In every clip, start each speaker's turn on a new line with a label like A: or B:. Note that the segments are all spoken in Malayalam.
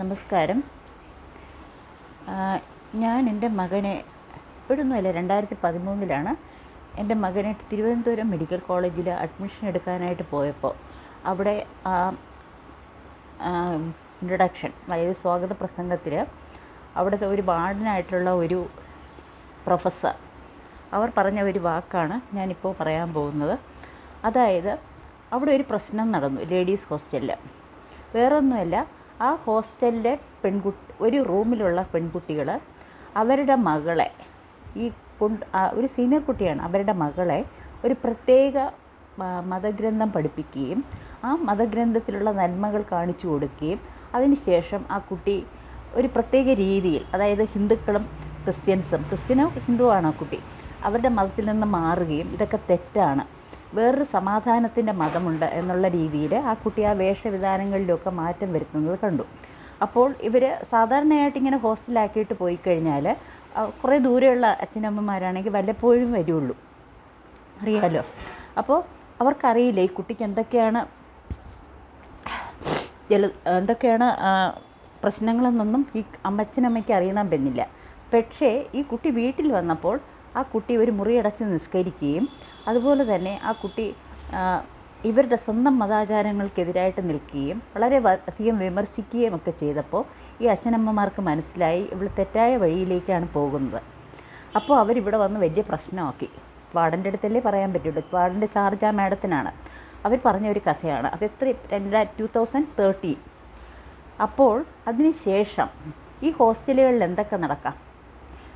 A: നമസ്കാരം. ഞാൻ എന്റെ മകനെ ഇപ്പോഴൊന്നുമല്ല രണ്ടായിരത്തി പതിമൂന്നിലാണ്. എന്റെ മകനെ തിരുവനന്തപുരം മെഡിക്കൽ കോളേജിൽ അഡ്മിഷൻ എടുക്കാനായിട്ട് പോയപ്പോൾ അവിടെ ആ ഇൻട്രഡക്ഷൻ അതായത് സ്വാഗത പ്രസംഗത്തിൽ അവിടുത്തെ ഒരു വാർഡനായിട്ടുള്ള ഒരു പ്രൊഫസർ അവർ പറഞ്ഞ ഒരു വാക്കാണ് ഞാനിപ്പോൾ പറയാൻ പോകുന്നത്. അതായത് അവിടെ ഒരു പ്രശ്നം നടന്നു ലേഡീസ് ഹോസ്റ്റലിൽ വേറൊന്നുമല്ല ആ ഹോസ്റ്റലിലെ പെൺകുട്ടി ഒരു റൂമിലുള്ള പെൺകുട്ടികൾ അവരുടെ മകളെ ഈ ഒരു സീനിയർ കുട്ടിയാണ് അവരുടെ മകളെ ഒരു പ്രത്യേക മതഗ്രന്ഥം പഠിപ്പിക്കുകയും ആ മതഗ്രന്ഥത്തിലുള്ള നന്മകൾ കാണിച്ചു കൊടുക്കുകയും അതിനുശേഷം ആ കുട്ടി ഒരു പ്രത്യേക രീതിയിൽ അതായത് ഹിന്ദുക്കളും ക്രിസ്ത്യൻസും ക്രിസ്ത്യനോ ഹിന്ദുവാണോ കുട്ടി അവരുടെ മതത്തിൽ നിന്ന് മാറുകയും ഇതൊക്കെ തെറ്റാണ്. വേറൊരു സമാധാനത്തിന്റെ മതമുണ്ട് എന്നുള്ള രീതിയിൽ ആ കുട്ടി ആ വേഷവിധാനങ്ങളിലൊക്കെ മാറ്റം വരുത്തുന്നത് കണ്ടു. അപ്പോൾ ഇവർ സാധാരണയായിട്ട് ഇങ്ങനെ ഹോസ്റ്റലാക്കിയിട്ട് പോയി കഴിഞ്ഞാൽ കുറേ ദൂരെയുള്ള അച്ഛനമ്മമാരാണെങ്കിൽ വല്ലപ്പോഴും വരുള്ളൂ. അറിയാമല്ലോ അപ്പോൾ അവർക്കറിയില്ല ഈ കുട്ടിക്ക് എന്തൊക്കെയാണ് എന്തൊക്കെയാണ് പ്രശ്നങ്ങളെന്നൊന്നും ഈ അമ്മച്ചനമ്മയ്ക്ക് അറിയണം പറ്റുന്നില്ല പക്ഷേ ഈ കുട്ടി വീട്ടിൽ വന്നപ്പോൾ ആ കുട്ടി ഒരു മുറിയടച്ച് നിസ്കരിക്കുകയും അതുപോലെ തന്നെ ആ കുട്ടി ഇവരുടെ സ്വന്തം മതാചാരങ്ങൾക്കെതിരായിട്ട് നിൽക്കുകയും വളരെ അധികം വിമർശിക്കുകയും ഒക്കെ ചെയ്തപ്പോൾ ഈ അച്ഛനമ്മമാർക്ക് മനസ്സിലായി ഇവൾ തെറ്റായ വഴിയിലേക്കാണ് പോകുന്നത്. അപ്പോൾ അവരിവിടെ വന്ന് വലിയ പ്രശ്നമാക്കി. വാർഡന്റെ അടുത്തല്ലേ പറയാൻ പറ്റുള്ളൂ. വാർഡന്റെ ചാർജ് ആ മാഡത്തിനാണ്. അവർ പറഞ്ഞ ഒരു കഥയാണ്. അത് എത്ര രണ്ടായിരത്തി ടു തൗസൻഡ് തേർട്ടീൻ. അപ്പോൾ അതിനുശേഷം ഈ ഹോസ്റ്റലുകളിൽ എന്തൊക്കെ നടക്കാം?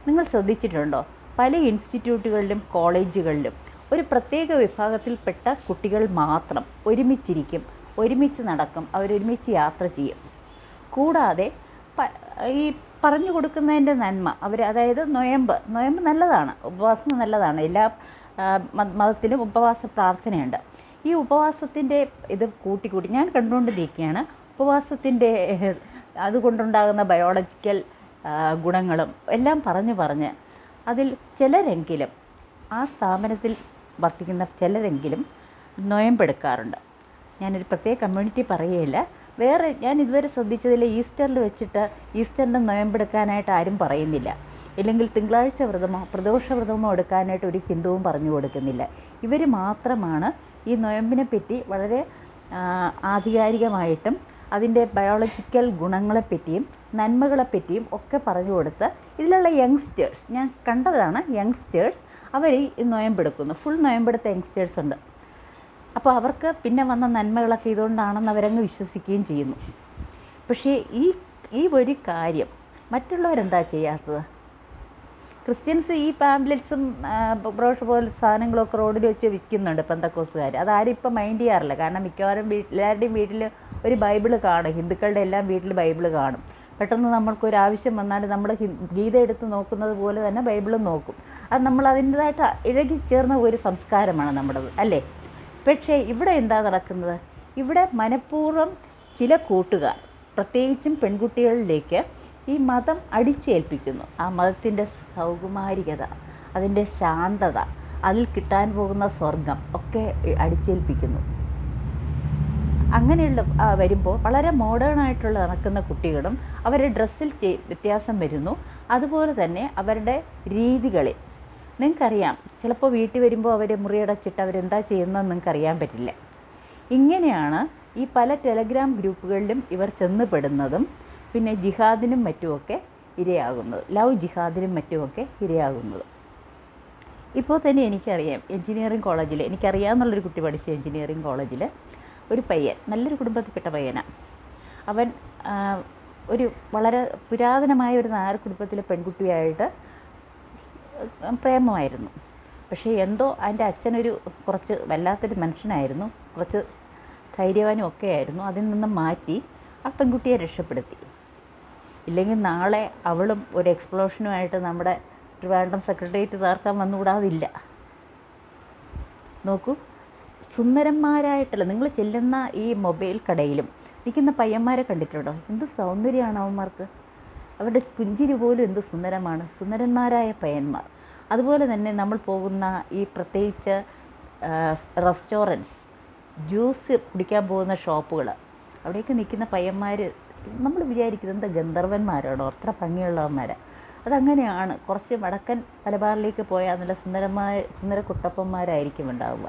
A: നിങ്ങൾ ശ്രദ്ധിച്ചിട്ടുണ്ടോ? പല ഇൻസ്റ്റിറ്റ്യൂട്ടുകളിലും കോളേജുകളിലും ഒരു പ്രത്യേക വിഭാഗത്തിൽപ്പെട്ട കുട്ടികൾ മാത്രം ഒരുമിച്ചിരിക്കും ഒരുമിച്ച് നടക്കും അവരൊരുമിച്ച് യാത്ര ചെയ്യും. കൂടാതെ ഈ പറഞ്ഞു കൊടുക്കുന്നതിന്റെ നന്മ അവർ അതായത് നൊയമ്പ് നൊയമ്പ് നല്ലതാണ് ഉപവാസം നല്ലതാണ്. എല്ലാ മതത്തിലും ഉപവാസ പ്രാർത്ഥനയുണ്ട്. ഈ ഉപവാസത്തിന്റെ ഇത് കൂട്ടിക്കൂട്ടി ഞാൻ കണ്ടുകൊണ്ടിരിക്കുകയാണ് ഉപവാസത്തിന്റെ അതുകൊണ്ടുണ്ടാകുന്ന ബയോളജിക്കൽ ഗുണങ്ങളും എല്ലാം പറഞ്ഞു പറഞ്ഞ് അതിൽ ചിലരെങ്കിലും ആ സ്ഥാപനത്തിൽ വർത്തിക്കുന്ന ചിലരെങ്കിലും നൊയമ്പെടുക്കാറുണ്ട്. ഞാനൊരു പ്രത്യേക കമ്മ്യൂണിറ്റി പറയുകയില്ല. വേറെ ഞാൻ ഇതുവരെ ശ്രദ്ധിച്ചതിൽ ഈസ്റ്ററിൽ വെച്ചിട്ട് ഈസ്റ്ററിന്റെ നൊയമ്പെടുക്കാനായിട്ട് ആരും പറയുന്നില്ല. ഇല്ലെങ്കിൽ തിങ്കളാഴ്ച വ്രതമോ പ്രദോഷ വ്രതമോ എടുക്കാനായിട്ട് ഒരു ഹിന്ദുവും പറഞ്ഞു കൊടുക്കുന്നില്ല. ഇവർ മാത്രമാണ് ഈ നൊയമ്പിനെ പറ്റി വളരെ ആധികാരികമായിട്ടും അതിന്റെ ബയോളജിക്കൽ ഗുണങ്ങളെപ്പറ്റിയും നന്മകളെപ്പറ്റിയും ഒക്കെ പറഞ്ഞു കൊടുത്ത് ഇതിലുള്ള യങ്സ്റ്റേഴ്സ് ഞാൻ കണ്ടതാണ് യങ്സ്റ്റേഴ്സ് അവർ ഈ നൊയമ്പെടുക്കുന്നു. ഫുൾ നൊയമ്പെടുത്ത യങ്സ്റ്റേഴ്സ് ഉണ്ട്. അപ്പോൾ അവർക്ക് പിന്നെ വന്ന നന്മകളൊക്കെ ഇതുകൊണ്ടാണെന്ന് അവരങ്ങ് വിശ്വസിക്കുകയും ചെയ്യുന്നു. പക്ഷേ ഈ ഈ ഒരു കാര്യം മറ്റുള്ളവരെന്താ ചെയ്യാത്തത്? ക്രിസ്ത്യൻസ് ഈ പാംപ്ലെറ്റ്സും ബ്രോഷ് പോലെ സാധനങ്ങളൊക്കെ റോഡിൽ വെച്ച് വിൽക്കുന്നുണ്ട് പെന്തക്കോസുകാർ. അതാരും ഇപ്പം മൈൻഡ് ചെയ്യാറില്ല. കാരണം മിക്കവാറും വീട്ടിൽ എല്ലാവരുടെയും വീട്ടിൽ ഒരു ബൈബിൾ കാണും. ഹിന്ദുക്കളുടെ എല്ലാം വീട്ടിൽ ബൈബിൾ കാണും. പെട്ടെന്ന് നമ്മൾക്കൊരു ആവശ്യം വന്നാൽ നമ്മൾ ഗീത എടുത്ത് നോക്കുന്നത് പോലെ തന്നെ ബൈബിളും നോക്കും. അത് നമ്മൾ അതിന്റെതായിട്ട് ഇഴകിച്ചേർന്ന ഒരു സംസ്കാരമാണ് നമ്മുടേത് അല്ലേ? പക്ഷേ ഇവിടെ എന്താ നടക്കുന്നത്? ഇവിടെ മനഃപൂർവം ചില കൂട്ടുകാർ പ്രത്യേകിച്ചും പെൺകുട്ടികളിലേക്ക് ഈ മതം അടിച്ചേൽപ്പിക്കുന്നു. ആ മതത്തിന്റെ സൗകുമാരികത അതിന്റെ ശാന്തത അതിൽ കിട്ടാൻ പോകുന്ന സ്വർഗം ഒക്കെ അടിച്ചേൽപ്പിക്കുന്നു. അങ്ങനെയുള്ള വരുമ്പോൾ വളരെ മോഡേൺ ആയിട്ടുള്ള നടക്കുന്ന കുട്ടികളും അവരുടെ ഡ്രസ്സിൽ വ്യത്യാസം വരുന്നു. അതുപോലെ തന്നെ അവരുടെ രീതികളിൽ നിങ്ങൾക്കറിയാം ചിലപ്പോൾ വീട്ടിൽ വരുമ്പോൾ അവർ മുറിയടച്ചിട്ട് അവരെന്താ ചെയ്യുന്നതെന്ന് നിങ്ങൾക്ക് അറിയാൻ പറ്റില്ല. ഇങ്ങനെയാണ് ഈ പല ടെലഗ്രാം ഗ്രൂപ്പുകളിലും ഇവർ ചെന്ന് പെടുന്നതും പിന്നെ ജിഹാദിനും മറ്റുമൊക്കെ ഇരയാകുന്നത് ലവ് ജിഹാദിനും മറ്റുമൊക്കെ ഇരയാകുന്നത്. ഇപ്പോൾ തന്നെ എനിക്കറിയാം എൻജിനീയറിംഗ് കോളേജിൽ എനിക്കറിയാമെന്നുള്ളൊരു കുട്ടി പഠിച്ച എൻജിനീയറിംഗ് കോളേജിൽ ഒരു പയ്യൻ നല്ലൊരു കുടുംബത്തിൽപ്പെട്ട പയ്യനാണ് അവൻ ഒരു വളരെ പുരാതനമായ ഒരു നായർ കുടുംബത്തിലെ പെൺകുട്ടിയായിട്ട് പ്രേമമായിരുന്നു. പക്ഷേ എന്തോ അതിന്റെ അച്ഛനൊരു കുറച്ച് വല്ലാത്തൊരു മനുഷ്യനായിരുന്നു. കുറച്ച് ധൈര്യവാനും ഒക്കെ ആയിരുന്നു. അതിൽ നിന്ന് മാറ്റി ആ പെൺകുട്ടിയെ രക്ഷപ്പെടുത്തി. ഇല്ലെങ്കിൽ നാളെ അവളും ഒരു എക്സ്പ്ലോഷനുമായിട്ട് നമ്മുടെ ട്രിവാൻഡ്രം സെക്രട്ടേറിയറ്റ് താർക്കാൻ വന്നുകൂടാതില്ല. നോക്കൂ സുന്ദരന്മാരായിട്ടല്ല. നിങ്ങൾ ചെല്ലുന്ന ഈ മൊബൈൽ കടയിലും നിൽക്കുന്ന പയ്യന്മാരെ കണ്ടിട്ടുണ്ടോ? എന്ത് സൗന്ദര്യമാണ് അവന്മാർക്ക്. അവരുടെ പുഞ്ചിരി പോലും എന്ത് സുന്ദരമാണ്. സുന്ദരന്മാരായ പയ്യന്മാർ. അതുപോലെ തന്നെ നമ്മൾ പോകുന്ന ഈ പ്രത്യേകിച്ച് റെസ്റ്റോറന്റ്സ് ജ്യൂസ് കുടിക്കാൻ പോകുന്ന ഷോപ്പുകൾ അവിടേക്ക് നിൽക്കുന്ന പയ്യന്മാർ നമ്മൾ വിചാരിക്കുന്നത് ഗന്ധർവന്മാരാണോ? അത്ര ഭംഗിയുള്ളവന്മാർ അതങ്ങനെയാണ്. കുറച്ച് വടക്കൻ മലബാറിലേക്ക് പോയാൽ നല്ല സുന്ദരമായ സുന്ദര കുട്ടപ്പന്മാരായിരിക്കും ഉണ്ടാവുക.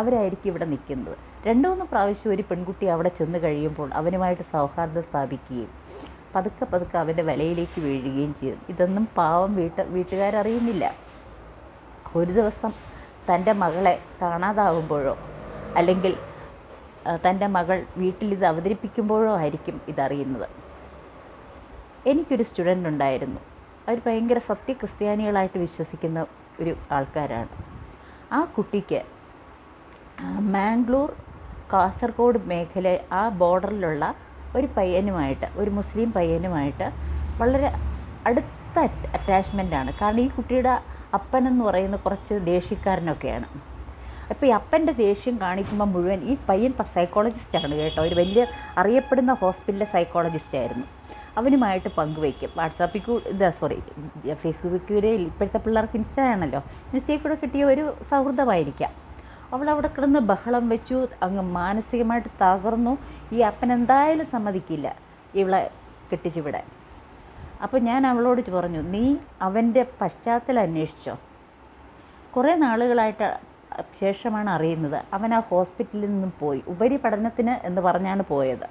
A: അവരായിരിക്കും ഇവിടെ നിൽക്കുന്നത്. രണ്ടു മൂന്ന് പ്രാവശ്യം ഒരു പെൺകുട്ടി അവിടെ ചെന്ന് കഴിയുമ്പോൾ അവനുമായിട്ട് സൗഹാർദ്ദം സ്ഥാപിക്കുകയും പതുക്കെ പതുക്കെ അവന്റെ വലയിലേക്ക് വീഴുകയും ചെയ്യും ഇതൊന്നും പാവം വീട്ട് വീട്ടുകാരറിയുന്നില്ല. ഒരു ദിവസം തന്റെ മകളെ കാണാതാവുമ്പോഴോ അല്ലെങ്കിൽ തന്റെ മകൾ വീട്ടിൽ ഇത് അവതരിപ്പിക്കുമ്പോഴോ ആയിരിക്കും ഇതറിയുന്നത്. എനിക്കൊരു സ്റ്റുഡന്റ് ഉണ്ടായിരുന്നു. അവർ ഭയങ്കര സത്യക്രിസ്ത്യാനികളായിട്ട് വിശ്വസിക്കുന്ന ഒരു ആൾക്കാരാണ്. ആ കുട്ടിക്ക് മാംഗ്ലൂർ കാസർഗോഡ് മേഖല ആ ബോർഡറിലുള്ള ഒരു പയ്യനുമായിട്ട് ഒരു മുസ്ലിം പയ്യനുമായിട്ട് വളരെ അടുത്ത അറ്റാച്ച്മെന്റാണ് കാരണം ഈ കുട്ടിയുടെ അപ്പനെന്ന് പറയുന്ന കുറച്ച് ദേഷ്യക്കാരനൊക്കെയാണ്. അപ്പോൾ ഈ അപ്പന്റെ ദേഷ്യം കാണിക്കുമ്പോൾ മുഴുവൻ ഈ പയ്യൻ സൈക്കോളജിസ്റ്റാണ് കേട്ടോ. ഒരു വലിയ അറിയപ്പെടുന്ന ഹോസ്പിറ്റലിലെ സൈക്കോളജിസ്റ്റായിരുന്നു അവനുമായിട്ട് പങ്കുവയ്ക്കും. വാട്സാപ്പിൽ കൂടെ ഇതാ സോറി ഫേസ്ബുക്കിൽ ഇപ്പോഴത്തെ പിള്ളേർക്ക് ഇൻസ്റ്റ ആണല്ലോ ഇൻസ്റ്റയിൽ കൂടെ കിട്ടിയ ഒരു സൗഹൃദമായിരിക്കാം. അവൾ അവിടെ കിടന്ന് ബഹളം വെച്ചു അങ്ങ് മാനസികമായിട്ട് തകർന്നു. ഈ അപ്പൻ എന്തായാലും സമ്മതിക്കില്ല ഇവളെ കെട്ടിച്ചു വിടാൻ അപ്പോൾ ഞാൻ അവളോട് പറഞ്ഞു നീ അവന്റെ പശ്ചാത്തലം അന്വേഷിച്ചോ. കുറേ നാളുകളായിട്ട് ശേഷമാണ് അറിയുന്നത് അവൻ ആ ഹോസ്പിറ്റലിൽ നിന്നും പോയി. ഉപരിപഠനത്തിന് എന്ന് പറഞ്ഞാണ് പോയത്.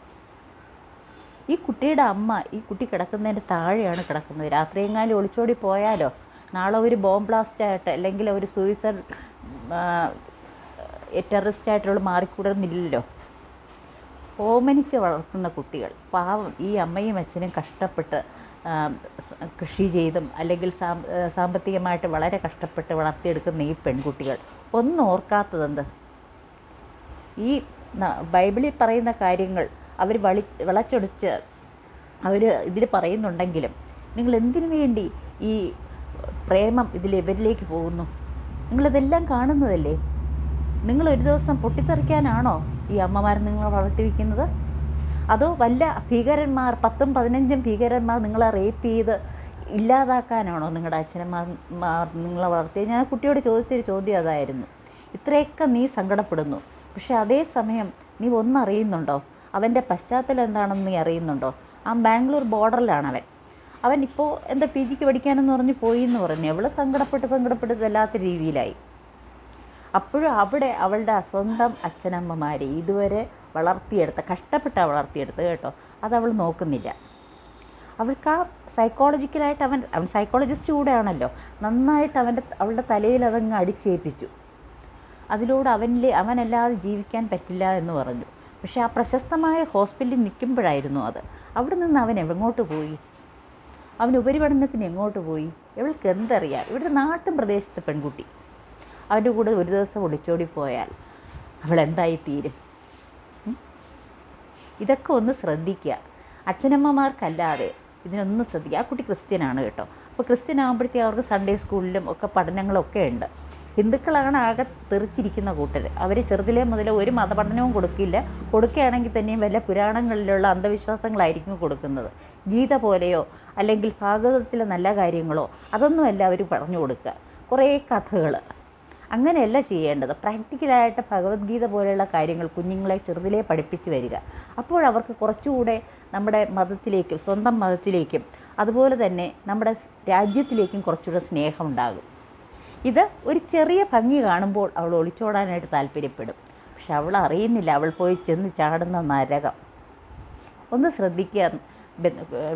A: ഈ കുട്ടിയുടെ അമ്മ ഈ കുട്ടി കിടക്കുന്നതിന്റെ താഴെയാണ് കിടക്കുന്നത്. രാത്രി എങ്ങാനും ഒളിച്ചോടി പോയാലോ? നാളെ ഒരു ബോംബ് ബ്ലാസ്റ്റ് ആയിട്ട് അല്ലെങ്കിൽ ഒരു സൂയിസൈഡ് ടെററിസ്റ്റ് ആയിട്ടുള്ള മാറിക്കൂടുന്നില്ലല്ലോ. ഓമനിച്ച് വളർത്തുന്ന കുട്ടികൾ പാവം ഈ അമ്മയും അച്ഛനും കഷ്ടപ്പെട്ട് കൃഷി ചെയ്തും അല്ലെങ്കിൽ സാമ്പത്തികമായിട്ട് വളരെ കഷ്ടപ്പെട്ട് വളർത്തിയെടുക്കുന്ന ഈ പെൺകുട്ടികൾ ഒന്നും ഓർക്കാത്തതെന്ത്? ഈ ബൈബിളിൽ പറയുന്ന കാര്യങ്ങൾ അവർ വളി വളച്ചൊടിച്ച് അവർ ഇതിൽ പറയുന്നുണ്ടെങ്കിലും നിങ്ങൾ എന്തിനു വേണ്ടി ഈ പ്രേമം ഇതിൽ ഇവരിലേക്ക് പോകുന്നു? നിങ്ങളിതെല്ലാം കാണുന്നതല്ലേ? നിങ്ങൾ ഒരു ദിവസം പൊട്ടിത്തെറിക്കാനാണോ ഈ അമ്മമാർ നിങ്ങളെ വളർത്തിവെക്കുന്നത്? അതോ വല്ല ഭീകരന്മാർ പത്തും പതിനഞ്ചും ഭീകരന്മാർ നിങ്ങളെ റേപ്പ് ചെയ്ത് ഇല്ലാതാക്കാനാണോ നിങ്ങളുടെ അച്ഛനന്മാർ നിങ്ങളെ വളർത്തിയത്? ഞാൻ കുട്ടിയോട് ചോദിച്ചൊരു ചോദ്യം അതായിരുന്നു. ഇത്രയൊക്കെ നീ സങ്കടപ്പെടുന്നു. പക്ഷെ അതേസമയം നീ ഒന്നറിയുന്നുണ്ടോ? അവന്റെ പശ്ചാത്തലം എന്താണെന്ന് നീ അറിയുന്നുണ്ടോ? ആ ബാംഗ്ലൂർ ബോർഡറിലാണ് അവൻ. അവൻ ഇപ്പോൾ എന്താ പി ജിക്ക് പഠിക്കാനെന്ന് പറഞ്ഞ് പോയി എന്ന് പറഞ്ഞു. അവൾ സങ്കടപ്പെട്ട് സങ്കടപ്പെട്ട് വല്ലാത്ത രീതിയിലായി. അപ്പോഴും അവിടെ അവളുടെ സ്വന്തം അച്ഛനമ്മമാരെ ഇതുവരെ വളർത്തിയെടുത്ത കഷ്ടപ്പെട്ട വളർത്തിയെടുത്ത് കേട്ടോ. അതവൾ നോക്കുന്നില്ല. അവൾക്ക് ആ സൈക്കോളജിക്കലായിട്ട് അവൻ അവൻ സൈക്കോളജിസ്റ്റ് കൂടെയാണല്ലോ. നന്നായിട്ട് അവന്റെ അവളുടെ തലയിൽ അതങ്ങ് അടിച്ചേൽപ്പിച്ചു. അതിലൂടെ അവനിൽ അവനല്ലാതെ ജീവിക്കാൻ പറ്റില്ല എന്ന് പറഞ്ഞു. പക്ഷേ ആ പ്രശസ്തമായ ഹോസ്പിറ്റലിൽ നിൽക്കുമ്പോഴായിരുന്നു അത്. അവിടെ നിന്ന് അവൻ എങ്ങോട്ട് പോയി? അവൻ ഉപരിപഠനത്തിന് എങ്ങോട്ട് പോയി? ഇവൾക്ക് എന്തറിയാം? ഇവിടെ നാട്ടും പ്രദേശത്തെ പെൺകുട്ടി. അവന്റെ കൂടെ ഒരു ദിവസം ഒളിച്ചോടി പോയാൽ അവൾ എന്തായി തീരും? ഇതൊക്കെ ഒന്ന് ശ്രദ്ധിക്കുക. അച്ഛനമ്മമാർക്കല്ലാതെ ഇതിനൊന്നും ശ്രദ്ധിക്കുക. ആ കുട്ടി ക്രിസ്ത്യനാണ് കേട്ടോ. അപ്പോൾ ക്രിസ്ത്യൻ ആകുമ്പോഴത്തേക്ക് അവർക്ക് സൺഡേ സ്കൂളിലും ഒക്കെ പഠനങ്ങളൊക്കെ ഉണ്ട്. ഹിന്ദുക്കളാണ് ആകെ തെറിച്ചിരിക്കുന്ന കൂട്ടർ അവർ ചെറുതിലെ മുതൽ ഒരു മതപഠനവും കൊടുക്കില്ല. കൊടുക്കുകയാണെങ്കിൽ തന്നെയും വല്ല പുരാണങ്ങളിലുള്ള അന്ധവിശ്വാസങ്ങളായിരിക്കും കൊടുക്കുന്നത്. ഗീത പോലെയോ അല്ലെങ്കിൽ ഭാഗവതത്തിലെ നല്ല കാര്യങ്ങളോ അതൊന്നുമല്ല അവർ പറഞ്ഞു കൊടുക്കുക. കുറേ കഥകൾ അങ്ങനെയല്ല ചെയ്യേണ്ടത്. പ്രാക്ടിക്കലായിട്ട് ഭഗവത്ഗീത പോലെയുള്ള കാര്യങ്ങൾ കുഞ്ഞുങ്ങളെ ചെറുതിലേ പഠിപ്പിച്ചു വരിക. അപ്പോൾ അവർക്ക് കുറച്ചുകൂടെ നമ്മുടെ മതത്തിലേക്കും സ്വന്തം മതത്തിലേക്കും അതുപോലെ തന്നെ നമ്മുടെ രാജ്യത്തിലേക്കും കുറച്ചുകൂടെ സ്നേഹമുണ്ടാകും ഇത് ഒരു ചെറിയ ഭംഗി കാണുമ്പോൾ അവൾ ഒളിച്ചോടാനായിട്ട് താല്പര്യപ്പെടും. പക്ഷെ അവൾ അറിയുന്നില്ല. അവൾ പോയി ചെന്ന് ചാടുന്ന നരകം. ഒന്ന് ശ്രദ്ധിക്കുക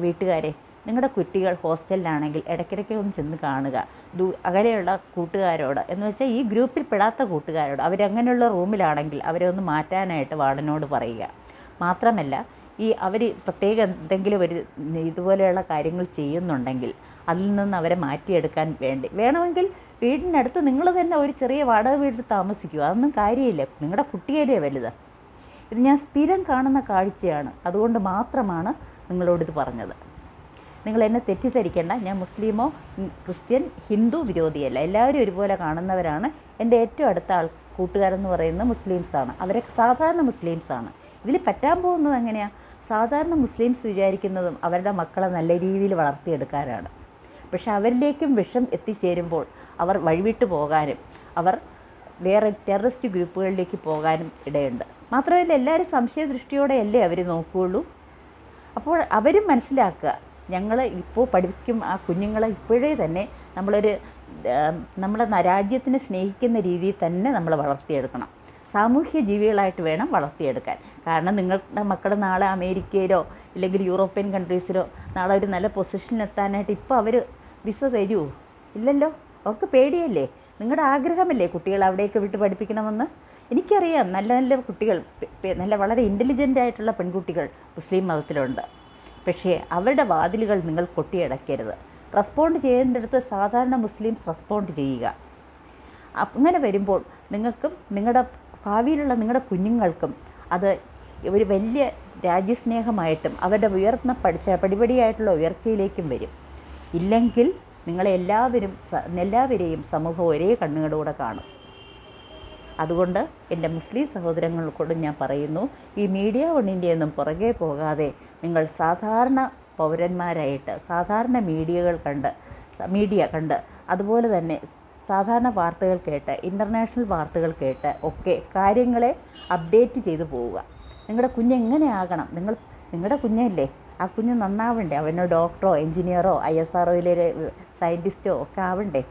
A: വീട്ടുകാരെ. നിങ്ങളുടെ കുട്ടികൾ ഹോസ്റ്റലിലാണെങ്കിൽ ഇടയ്ക്കിടയ്ക്ക് ഒന്ന് ചെന്ന് കാണുക. ദൂ അകലെയുള്ള കൂട്ടുകാരോട്. എന്ന് വെച്ചാൽ ഈ ഗ്രൂപ്പിൽ പെടാത്ത കൂട്ടുകാരോട്. അവരങ്ങനെയുള്ള റൂമിലാണെങ്കിൽ അവരെ ഒന്ന് മാറ്റാനായിട്ട് വാർഡനോട് പറയുക. മാത്രമല്ല ഈ അവർ പ്രത്യേക എന്തെങ്കിലും ഒരു ഇതുപോലെയുള്ള കാര്യങ്ങൾ ചെയ്യുന്നുണ്ടെങ്കിൽ അതിൽ നിന്ന് അവരെ മാറ്റിയെടുക്കാൻ വേണ്ടി. വേണമെങ്കിൽ വീടിനടുത്ത് നിങ്ങൾ തന്നെ ഒരു ചെറിയ വാടക വീട്ടിൽ താമസിക്കുക അതൊന്നും കാര്യമില്ല. നിങ്ങളുടെ കുട്ടിയല്ലേ വലുത്. ഇത് ഞാൻ സ്ഥിരം കാണുന്ന കാഴ്ചയാണ്. അതുകൊണ്ട് മാത്രമാണ് നിങ്ങളോടിത് പറഞ്ഞത്. നിങ്ങൾ എന്നെ തെറ്റിദ്ധരിക്കേണ്ട. ഞാൻ മുസ്ലിമോ ക്രിസ്ത്യൻ ഹിന്ദു വിരോധിയല്ല. എല്ലാവരും ഒരുപോലെ കാണുന്നവരാണ്. എന്റെ ഏറ്റവും അടുത്ത ആൾ കൂട്ടുകാരെന്ന് പറയുന്നത് മുസ്ലിംസാണ് അവരെ സാധാരണ മുസ്ലിംസാണ് ഇതിൽ പറ്റാൻ പോകുന്നത് എങ്ങനെയാണ് സാധാരണ മുസ്ലിംസ് വിചാരിക്കുന്നതും അവരുടെ മക്കളെ നല്ല രീതിയിൽ വളർത്തിയെടുക്കാനാണ്. പക്ഷെ അവരിലേക്കും വിഷം എത്തിച്ചേരുമ്പോൾ അവർ വഴിവിട്ട് പോകാനും അവർ വേറെ ടെററിസ്റ്റ് ഗ്രൂപ്പുകളിലേക്ക് പോകാനും ഇടയുണ്ട്. മാത്രമല്ല എല്ലാവരും സംശയദൃഷ്ടിയോടെയല്ലേ അവർ നോക്കുകയുള്ളൂ അപ്പോൾ അവരും മനസ്സിലാക്കുക ഞങ്ങൾ ഇപ്പോൾ പഠിപ്പിക്കും ആ കുഞ്ഞുങ്ങളെ ഇപ്പോഴേ തന്നെ നമ്മളൊരു നമ്മുടെ രാജ്യത്തിനെ സ്നേഹിക്കുന്ന രീതിയിൽ തന്നെ നമ്മൾ വളർത്തിയെടുക്കണം. സാമൂഹ്യ ജീവികളായിട്ട് വേണം വളർത്തിയെടുക്കാൻ. കാരണം നിങ്ങളുടെ മക്കൾ നാളെ അമേരിക്കയിലോ ഇല്ലെങ്കിൽ യൂറോപ്യൻ കൺട്രീസിലോ നാളെ ഒരു നല്ല പൊസിഷനിലെത്താനായിട്ട് ഇപ്പോൾ അവർ വിസ തരുമോ ഇല്ലല്ലോ? അവർക്ക് പേടിയല്ലേ? നിങ്ങളുടെ ആഗ്രഹമല്ലേ കുട്ടികൾ അവിടേക്ക് വിട്ട് പഠിപ്പിക്കണമെന്ന്? എനിക്കറിയാം നല്ല നല്ല കുട്ടികൾ നല്ല വളരെ ഇന്റലിജന്റ് ആയിട്ടുള്ള പെൺകുട്ടികൾ മുസ്ലിം മതത്തിലുണ്ട്. പക്ഷേ അവരുടെ വാതിലുകൾ നിങ്ങൾ കൊട്ടിയടക്കരുത് റെസ്പോണ്ട് ചെയ്യേണ്ടടുത്ത് സാധാരണ മുസ്ലിംസ് റെസ്പോണ്ട് ചെയ്യുക. അങ്ങനെ വരുമ്പോൾ നിങ്ങൾക്കും നിങ്ങളുടെ ഭാവിയിലുള്ള നിങ്ങളുടെ കുഞ്ഞുങ്ങൾക്കും അത് ഒരു വലിയ രാജ്യസ്നേഹമായിട്ടും അവരുടെ ഉയർന്ന പഠിച്ച പടിപടിയായിട്ടുള്ള ഉയർച്ചയിലേക്കും വരും. ഇല്ലെങ്കിൽ നിങ്ങളെല്ലാവരും എല്ലാവരെയും സമൂഹം ഒരേ കണ്ണുകളോടെ കാണും. അതുകൊണ്ട് എന്റെ മുസ്ലിം സഹോദരങ്ങളോട് ഞാൻ പറയുന്നു ഈ മീഡിയ വൺ ഒന്നും പുറകെ പോകാതെ നിങ്ങൾ സാധാരണ പൗരന്മാരായിട്ട് സാധാരണ മീഡിയകൾ കണ്ട് മീഡിയ കണ്ട് അതുപോലെ തന്നെ സാധാരണ വാർത്തകൾ കേട്ട് ഇന്റർനാഷണൽ വാർത്തകൾ കേട്ട് ഒക്കെ കാര്യങ്ങളെ അപ്ഡേറ്റ് ചെയ്തു പോവുക. നിങ്ങളുടെ കുഞ്ഞ് എങ്ങനെ ആകണം? നിങ്ങൾ നിങ്ങളുടെ കുഞ്ഞല്ലേ? ആ കുഞ്ഞ് നന്നാവണ്ടേ? അവനോ ഡോക്ടറോ എഞ്ചിനീയറോ ഐ എസ് ആർ സയന്റിസ്റ്റോ ഒക്കെ ആവണ്ടേ?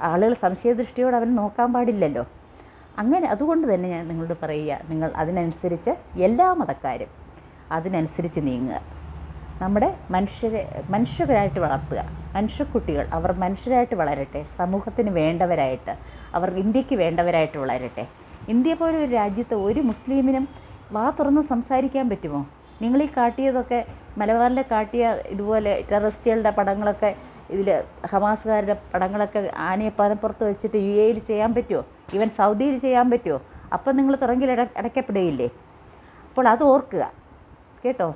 A: ആളുകൾ സംശയദൃഷ്ടിയോട് അവൻ നോക്കാൻ പാടില്ലല്ലോ. അങ്ങനെ അതുകൊണ്ട് തന്നെ ഞാൻ നിങ്ങളോട് പറയുക നിങ്ങൾ അതിനനുസരിച്ച് എല്ലാ മതക്കാരും അതിനനുസരിച്ച് നീങ്ങുക. നമ്മുടെ മനുഷ്യരെ മനുഷ്യരായിട്ട് വളർത്തുക. മനുഷ്യക്കുട്ടികൾ അവർ മനുഷ്യരായിട്ട് വളരട്ടെ സമൂഹത്തിന് വേണ്ടവരായിട്ട് അവർ ഇന്ത്യയ്ക്ക് വേണ്ടവരായിട്ട് വളരട്ടെ. ഇന്ത്യ പോലെ ഒരു രാജ്യത്ത് ഒരു മുസ്ലിമിനും വാ തുറന്ന് സംസാരിക്കാൻ പറ്റുമോ? നിങ്ങളീ കാട്ടിയതൊക്കെ മലബാറിലെ കാട്ടിയ ഇതുപോലെ ടെററിസ്റ്റുകളുടെ പടങ്ങളൊക്കെ ഇതിൽ ഹമാസുകാരുടെ പടങ്ങളൊക്കെ ആനയെ പനപ്പുറത്ത് വെച്ചിട്ട് യു എയിൽ ചെയ്യാൻ പറ്റുമോ ഇവൻ സൗദിയിൽ ചെയ്യാൻ പറ്റുമോ അപ്പം നിങ്ങൾ തുറങ്കിൽ അടയ്ക്കപ്പെടുകയില്ലേ അപ്പോൾ അത് ഓർക്കുക. കേട്ടോ?